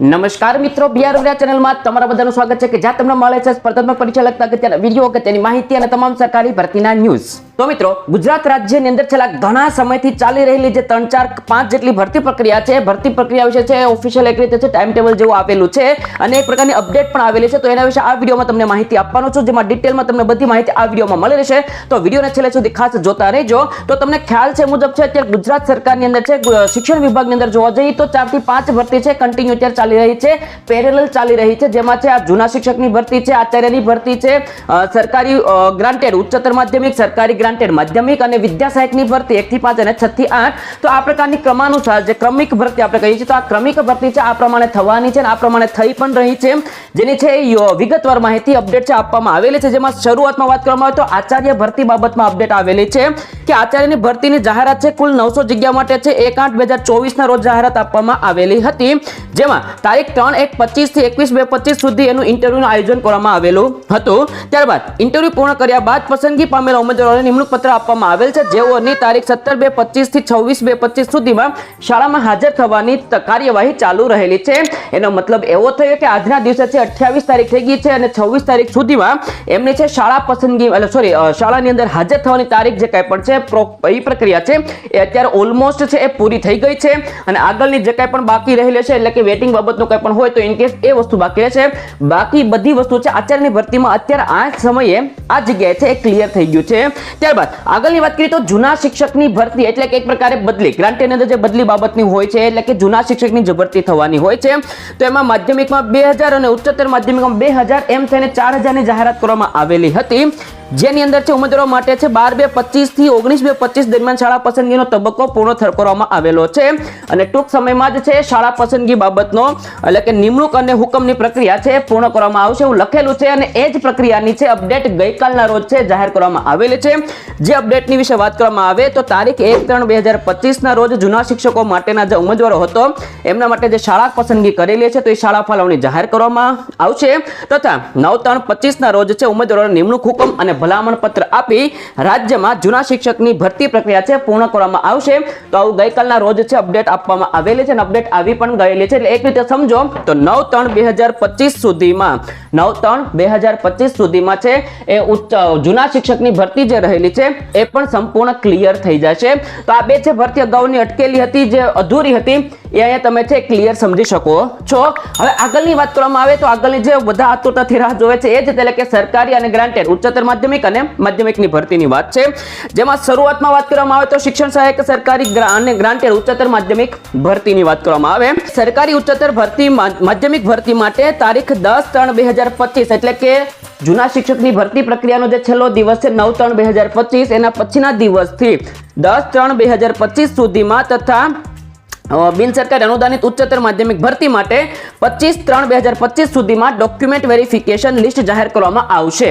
નમસ્કાર મિત્રો બિહાર ઉરિયા ચેનલમાં તમારા બધાનું સ્વાગત છે કે જ્યાં તમને મળે છે સ્પર્ધાત્મક પરીક્ષા લગતા અગત્યના વીડિયો અગત્યની માહિતી અને તમામ સરકારી ભરતીના ન્યૂઝ તો મિત્રો, ગુજરાત રાજ્યની અંદર છેલ્લા ઘણા સમયથી ચાલી રહેલી જે ત્રણ ચાર પાંચ જેટલી ભરતી પ્રક્રિયા છે, ભરતી પ્રક્રિયા વિશે છે ઓફિશિયલ એક રીતે છે ટાઈમ ટેબલ જેવું આપેલું છે અને એક પ્રકારની અપડેટ પણ આવેલી છે. તો એના વિશે આ વિડીયોમાં તમને માહિતી આપવાનો છું, જેમાં ડિટેલમાં તમને બધી માહિતી આ વિડીયોમાં મળી રહેશે. તો વિડીયોને છેલ્લે સુધી ખાસ જોતા રહેજો. તો તમને ખ્યાલ છે મુજબ છે, અત્યારે ગુજરાત સરકારની અંદર છે શિક્ષણ વિભાગની અંદર જોવા જઈએ તો ચારથી પાંચ ભરતી છે કન્ટિન્યુ અત્યારે ચાલી રહી છે પેરેલલ ચાલી રહી છે, જેમાં છે આ જૂના શિક્ષકની ભરતી છે, આચાર્યની ભરતી છે સરકારી ગ્રાન્ટેડ ઉચ્ચતર માધ્યમિક, સરકારી ગ્રાન્ટેડ માધ્યમિક અને વિદ્યા સહાયકની ભરતી એકથી પાંચ અને છ થી આઠ. તો આ પ્રકારની ક્રમાનુસાર જે ક્રમિક ભરતી આપણે કહીએ છીએ, તો આ ક્રમિક ભરતી છે, આ પ્રમાણે થવાની છે આ પ્રમાણે થઈ પણ રહી છે. જેની છે વિગતવાર માહિતી, અપડેટ છે, આપવામાં આવેલી છે. જેમાં શરૂઆતમાં વાત કરવામાં આવે તો આચાર્ય ભરતી બાબતમાં અપડેટ આવેલી છે કે આચાર્યની ભરતીની જાહેરાત છે, કુલ નવસો જગ્યા માટે છે, એક આઠ બે હજાર ચોવીસના રોજ જાહેરાત આપવામાં આવેલી હતી. જેમાં તારીખ ત્રણ એક પચીસથી એકવીસ બે પચીસ સુધી એનું ઇન્ટરવ્યુનું આયોજન કરવામાં આવેલું હતું. ત્યારબાદ ઇન્ટરવ્યુ પૂર્ણ કર્યા બાદ પસંદગી પામેલા ઉમેદવારોને નિમણૂક પત્ર આપવામાં આવેલ છે. જેઓની તારીખ સત્તર બે પચીસથી છવ્વીસ બે પચીસ સુધીમાં શાળામાં હાજર થવાની કાર્યવાહી ચાલુ રહેલી છે. એનો મતલબ એવો થયો કે આજના દિવસે છે અઠ્યાવીસ તારીખ થઈ ગઈ છે અને છવ્વીસ તારીખ સુધીમાં એમની છે શાળા પસંદગી એટલે સોરી શાળાની અંદર હાજર થવાની તારીખ જે કાંઈ પણ છે એ પ્રક્રિયા છે એ અત્યારે ઓલમોસ્ટ છે એ પૂરી થઈ ગઈ છે. અને આગળની જે કાંઈ પણ બાકી રહેલી છે એટલે કે વેટિંગ બાબતનું કંઈ પણ હોય તો ઇનકેસ એ વસ્તુ બાકી રહેશે બાકી બધી વસ્તુ છે આચાર્યની ભરતીમાં અત્યારે આ સમયે આ જગ્યાએ છે, એ ક્લિયર થઈ ગયું છે. ત્યારબાદ, આગળની વાત કરીએ તો જૂના શિક્ષકની ભરતી એટલે કે એક પ્રકારે બદલી. ગ્રાન્ટેની અંદર જે બદલી બાબતની હોય છે, એટલે કે જૂના શિક્ષકની જે ભરતી થવાની હોય છે. તો એમાં માધ્યમિકમાં બે હજાર અને ઉચ્ચતર માધ્યમિકમાં બે હજાર એમ થઈને ચાર હજારની જાહેરાત કરવામાં આવેલી હતી. જેની અંદર છે ઉમેદવારો માટે છે બાર બે પચીસથી ઓગણીસ બે પચીસ દરમિયાન શાળા પસંદગીનો તબક્કો પૂર્ણ કરવામાં આવેલો છે. અને ટૂંક સમયમાં જ છે શાળા પસંદગી બાબતનો, એટલે કે નિમણૂક અને હુકમની પ્રક્રિયા છે પૂર્ણ કરવામાં આવશે એવું લખેલું છે અને એ જ પ્રક્રિયાની છે અપડેટ ગઈકાલના રોજ છે જાહેર કરવામાં આવેલી છે. જે અપડેટની વિશે વાત કરવામાં આવે તો તારીખ એક ત્રણ બે હજાર પચીસના રોજ જૂના શિક્ષકો માટેના જે ઉમેદવારો હતો, એમના માટે જે શાળા પસંદગી કરેલી છે તો એ શાળા ફાળવણી જાહેર કરવામાં આવશે. તથા નવ ત્રણ પચીસના રોજ છે ઉમેદવારોને નિમણૂક હુકમ અને ભલામણ પત્ર આપી રાજ્યમાં જૂના શિક્ષકની ભરતી પ્રક્રિયા છે, પૂર્ણ કરવામાં આવશે. તો આવું ગઈકાલના રોજ છે, અપડેટ આપવામાં આવેલી છે અને અપડેટ આવી પણ ગયેલી છે. એટલે એક રીતે સમજો, તો નવ ત્રણ બે હજાર પચીસ સુધીમાં, નવ ત્રણ બે હજાર પચીસ સુધીમાં છે, એ ઉચ્ચ, જૂના શિક્ષકની ભરતી જે રહેલી છે, એ પણ સંપૂર્ણ ક્લિયર થઈ જશે. તો આ બે છે, ભરતી અગાઉની અટકેલી હતી, જે અધૂરી હતી. એ અહીંયા તમે છે ક્લિયર સમજી શકો છો? હવે આગળની વાત કરવામાં આવે તો આગળની જે બધા આતુરતાથી રાહ જોવે છે, એ જ એટલે કે સરકારી અને ગ્રાન્ટેડ ઉચ્ચતર માધ્યમિક અને માધ્યમિકની ભરતીની વાત છે. જેમાં શરૂઆતમાં વાત કરવામાં આવે તો શિક્ષણ સહાયક, સરકારી અને ગ્રાન્ટેડ ઉચ્ચતર માધ્યમિક ભરતીની વાત કરવામાં આવે. સરકારી ઉચ્ચતર ભરતી માધ્યમિક ભરતી માટે તારીખ દસ ત્રણ બે હજાર પચીસ, એટલે કે જૂના શિક્ષકની ભરતી પ્રક્રિયાનો જે છેલ્લો દિવસ છે, નવ ત્રણ બે હજાર પચીસ, એના પછીના દિવસથી દસ ત્રણ બે હજાર પચીસ સુધીમાં તથા બિન સરકારી અનુદાનિત ઉચ્ચતર માધ્યમિક ભરતી માટે પચીસ ત્રણ બે હજાર પચીસ સુધીમાં ડોક્યુમેન્ટ વેરિફિકેશન લિસ્ટ જાહેર કરવામાં આવશે.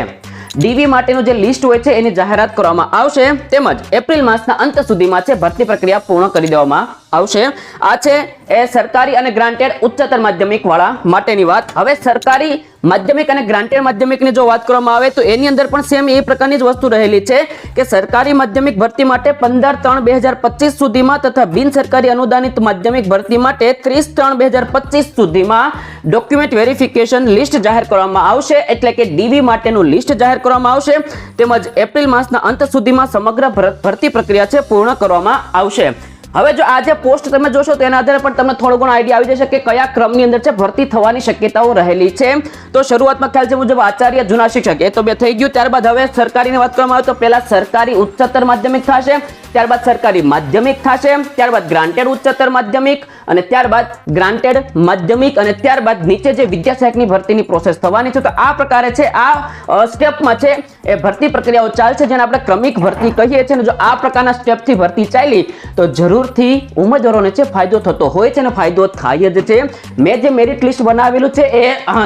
ડીવી માટેનું જે લિસ્ટ હોય છે, એની જાહેરાત કરવામાં આવશે. તેમજ એપ્રિલ માસના અંત સુધીમાં છે, ભરતી પ્રક્રિયા પૂર્ણ કરી દેવામાં આવશે. આ છે એ સરકારી અને ગ્રાન્ટેડ ઉચ્ચતર માધ્યમિક વાળા માટેની વાત. હવે સરકારી માધ્યમિક અને ગ્રાન્ટેડ માધ્યમિકની જો વાત કરવામાં આવે, તો એની અંદર પણ સેમ એ પ્રકારની જ વસ્તુ રહેલી છે કે સરકારી માધ્યમિક ભરતી માટે પંદર ત્રણ બે હજાર પચીસ સુધીમાં તથા બિન સરકારી અનુદાનિત માધ્યમિક ભરતી માટે ત્રીસ ત્રણ બે હજાર પચીસ સુધીમાં ડોક્યુમેન્ટ વેરિફિકેશન લિસ્ટ જાહેર કરવામાં આવશે, એટલે કે ડીવી માટેનું લિસ્ટ જાહેર કરવામાં આવશે. તેમજ એપ્રિલ માસના અંત સુધીમાં સમગ્ર ભર- ભરતી પ્રક્રિયા છે, પૂર્ણ કરવામાં આવશે. હવે જો આ જે પોસ્ટ તમે જોશો તો આધારે પણ તમને થોડો ઘણો આઈડિયા આવી જશે કે કયા ક્રમની અંદર છે ભરતી થવાની શક્યતાઓ રહેલી છે. તો શરૂઆતમાં ખ્યાલ છે મુજબ આચાર્ય જૂના શિક્ષક, એ તો બે થઈ ગયું. ત્યારબાદ હવે સરકારીની વાત કરવામાં આવે તો પહેલા સરકારી ઉચ્ચતર માધ્યમિક થશે, ત્યારબાદ સરકારી માધ્યમિક થશે, ત્યારબાદ ગ્રાન્ટેડ ઉચ્ચતર માધ્યમિક અને ત્યારબાદ ગ્રાન્ટેડ માધ્યમિક અને ત્યારબાદ નીચે જે વિદ્યા સહાયકની ભરતીની પ્રોસેસ થવાની છે. તો આ પ્રકારે છે, આ સ્ટેપમાં છે, એ ભરતી પ્રક્રિયાઓ ચાલશે, જેને આપણે ક્રમિક ભરતી કહીએ છીએ. જો આ પ્રકારના સ્ટેપથી ભરતી ચાલી, તો જરૂરથી ઉમેદવારોને છે ફાયદો થતો હોય છે અને ફાયદો થાય જ છે. મેં જે મેરિટ લિસ્ટ બનાવેલું છે એ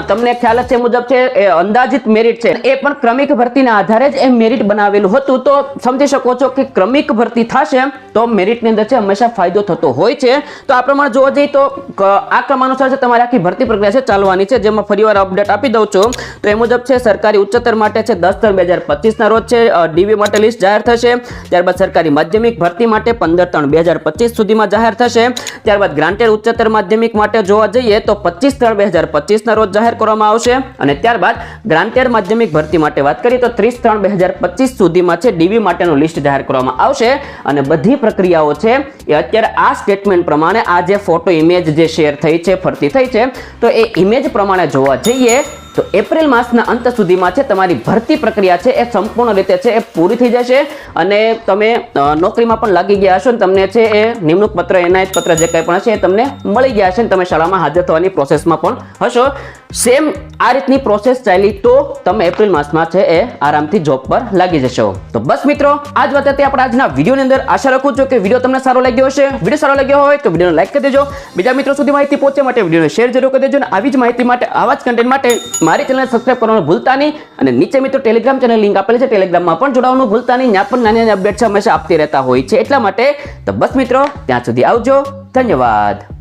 તમને ખ્યાલ છે મુજબ છે, એ અંદાજિત મેરિટ છે. એ પણ ક્રમિક ભરતીના આધારે જ એ મેરિટ બનાવેલું હતું. તો સમજી શકો છો કે ક્રમિક ભરતી થશે તો મેરિટની અંદર છે હંમેશા ફાયદો થતો હોય છે. તો આ પ્રમાણે જોવા જઈએ તો આ ક્રમ અનુસાર છે તમારી આખી ભરતી પ્રક્રિયા છે ચાલવાની છે. જેમાં ફરીવાર અપડેટ આપી દઉં છું. તો એ મુજબ છે સરકારી ઉચ્ચતર માટે છે દસ ત્રણ બે હજાર પચીસના રોજ છે ડીવી માટે લિસ્ટ જાહેર થશે. ત્યારબાદ સરકારી માધ્યમિક ભરતી માટે પંદર ત્રણ બે હજાર પચીસ સુધીમાં જાહેર થશે. ત્યારબાદ ગ્રાન્ટેડ ઉચ્ચતર માધ્યમિક માટે જોવા જઈએ તો પચીસ ત્રણ બે હજાર પચીસના રોજ જાહેર કરવામાં આવશે. અને ત્યારબાદ ગ્રાન્ટેડ માધ્યમિક ભરતી માટે વાત કરીએ તો ત્રીસ ત્રણ બે હજાર પચીસ સુધીમાં છે ડીવી માટેનું લિસ્ટ જાહેર કરવામાં આવશે. અને બધી પ્રક્રિયાઓ છે એ અત્યારે આ સ્ટેટમેન્ટ પ્રમાણે આ જે ફોટો ઇમેજ જે શેર થઈ છે, ફરતી થઈ છે, તો એ ઇમેજ પ્રમાણે જોવા જઈએ તો એપ્રિલ માસના અંત સુધીમાં છે, તમારી ભરતી પ્રક્રિયા છે, એ સંપૂર્ણ રીતે છે, એ પૂરી થઈ જશે. અને તમે નોકરીમાં પણ લાગી ગયા હશો ને તમને છે, એ નિમણૂક પત્ર એનાયત પત્ર જે કંઈ પણ હશે એ તમને મળી ગયા હશે ને તમે શાળામાં હાજર થવાની પ્રોસેસમાં પણ હશો. સેમ આ રીતની પ્રોસેસ ચાલી તો તમે એપ્રિલ માસમાં છે એ આરામથી જોબ પર લાગી જશો. તો બસ મિત્રો, આજ વાત હતી આપણે આજના વિડીયોની અંદર. આશા રાખું છું કે વીડિયો તમને સારો લાગ્યો હશે. વીડિયો સારો લાગ્યો હોય તો વિડીયોને લાઈક કરી દેજો. બીજા મિત્રો સુધી માહિતી પહોંચે માટે વિડીયોને શેર જરૂર કરી દેજો અને આવી જ માહિતી માટે, આવા જ કન્ટેન્ટ માટે મારી ચેનલ સબસ્ક્રાઈબ કરવાનું ભૂલતા નહીં. અને નીચે મિત્રો ટેલિગ્રામ ચેનલ લિંક આપેલી છે. ટેલિગ્રામમાં પણ જોડાવાનું ભૂલતા નહીં. ત્યાં પણ નાની નાની અપડેટ્સ હંમેશા આપતી રહેતા હોય છે. એટલા માટે તો બસ મિત્રો, ત્યાં સુધી આવજો. ધન્યવાદ.